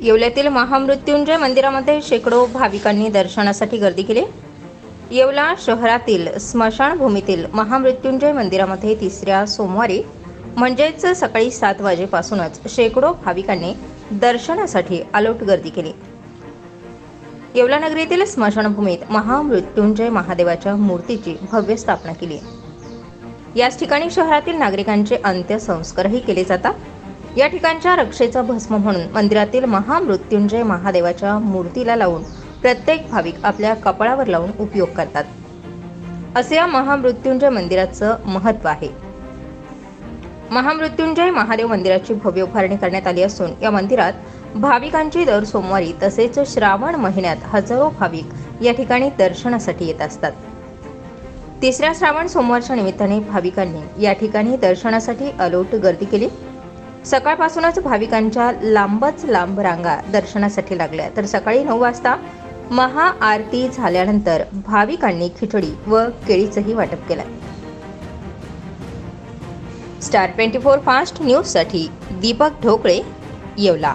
येवल्यातील महामृत्युंजय मंदिरामध्ये शेकडो भाविकांनी दर्शनासाठी गर्दी केली. येवला शहरातील स्मशानभूमीतील महामृत्युंजय मंदिरामध्ये तिसऱ्या सोमवारी म्हणजेच सकाळी सात वाजेपासूनच शेकडो भाविकांनी दर्शनासाठी आलोट गर्दी केली. येवला नगरीतील स्मशानभूमीत महामृत्युंजय महादेवाच्या मूर्तीची भव्य स्थापना केली. याच ठिकाणी शहरातील नागरिकांचे अंत्यसंस्कारही केले जातात. या ठिकाणच्या रक्षेचा भस्म म्हणून मंदिरातील महामृत्युंजय महादेवाच्या मूर्तीला लावून प्रत्येक भाविक आपल्या कपाळावर लावून उपयोग करतात. असे या महामृत्युंजय मंदिराचं महत्त्व आहे. महामृत्युंजय महादेव मंदिराची भव्य उभारणी करण्यात आली असून या मंदिरात भाविकांची दर सोमवारी तसेच श्रावण महिन्यात हजारो भाविक या ठिकाणी दर्शनासाठी येत असतात. तिसऱ्या श्रावण सोमवारच्या निमित्ताने भाविकांनी या ठिकाणी दर्शनासाठी अलोट गर्दी केली. सकाळपासूनच भाविकांच्या लांबच लांब रांगा दर्शनासाठी लागल्या. तर सकाळी नऊ वाजता महाआरती झाल्यानंतर भाविकांनी खिचडी व केळीचंही वाटप केलं. स्टार ट्वेंटी फोर फास्ट न्यूजसाठी दीपक ढोकळे येवला.